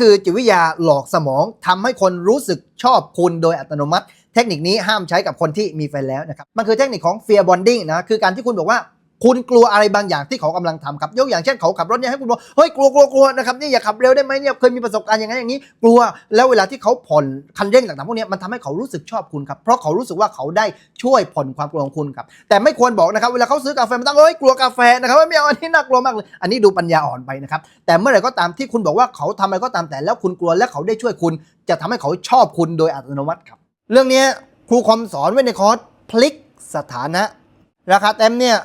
คือจิตวิทยาหลอกสมองทำให้คนรู้สึกชอบคุณโดยอัตโนมัติ เทคนิคนี้ห้ามใช้กับคนที่มีแฟนแล้วนะครับ มันคือเทคนิคของ fear bonding นะ คือการที่คุณบอกว่า คุณกลัวอะไรบางอย่างที่เขากำลังทำครับยกอย่างเช่นเขาขับรถเนี่ยให้คุณบอกเฮ้ยกลัวกลัวกลัวนะครับนี่อย่าขับเร็วได้ไหมเนี่ยเคยมีประสบการณ์อย่างนั้นอย่างนี้ กลัวแล้วเวลาที่เขาผ่อนคันเร่งต่างๆพวกนี้มันทำให้เขารู้สึกชอบคุณครับเพราะเขารู้สึกว่าเขาได้ช่วยผ่อนความกลัวของคุณครับแต่ไม่ควรบอกนะครับเวลาเขาซื้อกาแฟมาตั้งเฮ้ยกลัวกาแฟนะครับไม่เอาอันนี้น่ากลัวมากเลย อันนี้ดูปัญญาอ่อนไปนะครับแต่เมื่อไหร่ก็ตามที่คุณบอกว่าเขาทำอะไรก็ตามแต่แล้วคุณกลัวและเขาได้ช่วยคุณ จะทำให้เขาชอบคุณโดยอัตโนมัติครับ เรื่องนี้ครูคอมสอนไว้ในคอร์สพลิกสถานะ ราคาเต็มเนี่ย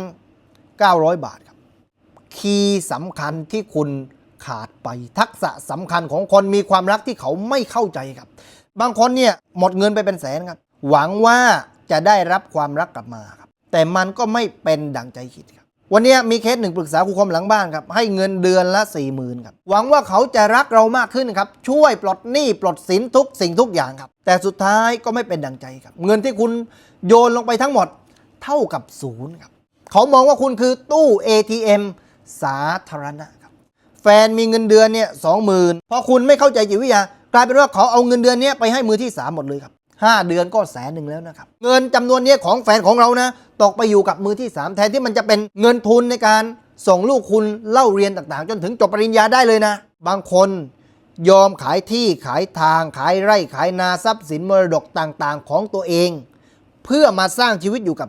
8,900 บาทครับ คีย์สำคัญที่คุณขาดไปทักษะสำคัญของคนมีความรักที่เขาไม่เข้าใจครับ บางคนเนี่ยหมดเงินไปเป็นแสนครับ หวังว่าจะได้รับความรักกลับมาครับ แต่มันก็ไม่เป็นดังใจคิดครับ วันนี้มีเคสหนึ่งปรึกษาครูคมหลังบ้านครับ ให้เงินเดือนละ4ี่หมื่นครับ หวังว่าเขาจะรักเรามากขึ้นครับ ช่วยปลดหนี้ปลดสินทุกสิ่งทุกอย่างครับ แต่สุดท้ายก็ไม่เป็นดังใจครับ เงินที่คุณโยนลงไปทั้งหมด เท่ากับศูนย์ครับเขามองว่าคุณคือตู้ ATM สาธารณะครับ แฟนมีเงินเดือนเนี่ยสองหมื่นพอคุณไม่เข้าใจจิตวิทยากลายเป็นว่าเขาเอาเงินเดือนเนี้ยไปให้มือที่ 3 หมดเลยครับ 5 เดือนก็แสนหนึ่งแล้วนะครับ เงินจำนวนเนี้ยของแฟนของเรานะตกไปอยู่กับมือที่ 3 แทนที่มันจะเป็นเงินทุนในการส่งลูกคุณเล่าเรียนต่างๆ จนถึงจบปริญญาได้เลยนะ บางคนยอมขายที่ขายทางขายไร่ขายนาทรัพย์สินมรดกต่างๆ ของตัวเอง เพื่อมาสร้างชีวิตอยู่กับ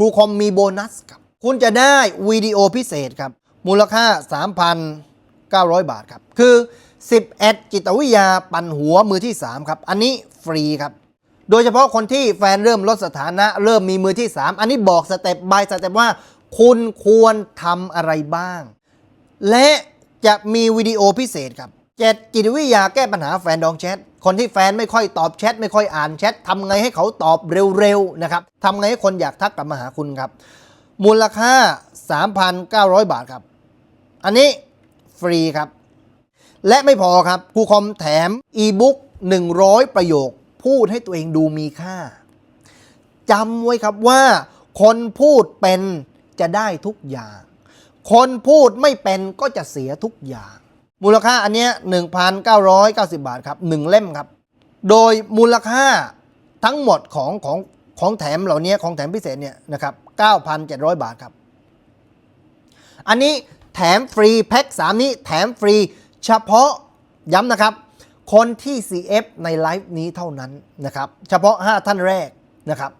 ครูคอมมีโบนัสครับ คุณจะได้วิดีโอพิเศษครับ มูลค่า 3,900 บาทครับ คือ 11 จิตวิทยาปั่นหัวมือที่ 3 ครับ อันนี้ฟรีครับ โดยเฉพาะคนที่แฟนเริ่มลดสถานะเริ่มมีมือที่ 3 อันนี้บอกสเต็ปบายสเต็ปว่า คุณควรทำอะไรบ้าง และจะมีวิดีโอพิเศษครับ เจ็ดจิตวิทยาแก้ปัญหาแฟนดองแชท คนที่แฟนไม่ค่อยตอบแชทไม่ค่อยอ่านแชททำไงให้เขาตอบเร็วๆนะครับทำไงให้คนอยากทักกลับมาหาคุณครับ มูลค่า 3,900 บาทครับ อันนี้ฟรีครับ และไม่พอครับครูคอมแถมอีบุ๊ก100 ประโยค พูดให้ตัวเองดูมีค่าจำไว้ครับว่า คนพูดเป็นจะได้ทุกอย่าง คนพูดไม่เป็นก็จะเสียทุกอย่าง มูลค่าอันเนี้ย1,990 บาทครับ 1 เล่มครับ โดยมูลค่าทั้งหมดของของของแถมเหล่านี้ของแถมพิเศษเนี่ยนะครับ 9,700 บาทครับ อันนี้แถมฟรีแพ็ค3 นี้แถมฟรีเฉพาะย้ำนะครับ คนที่ CF ในไลฟ์นี้เท่านั้นนะครับ เฉพาะ 5 ท่านแรกนะครับ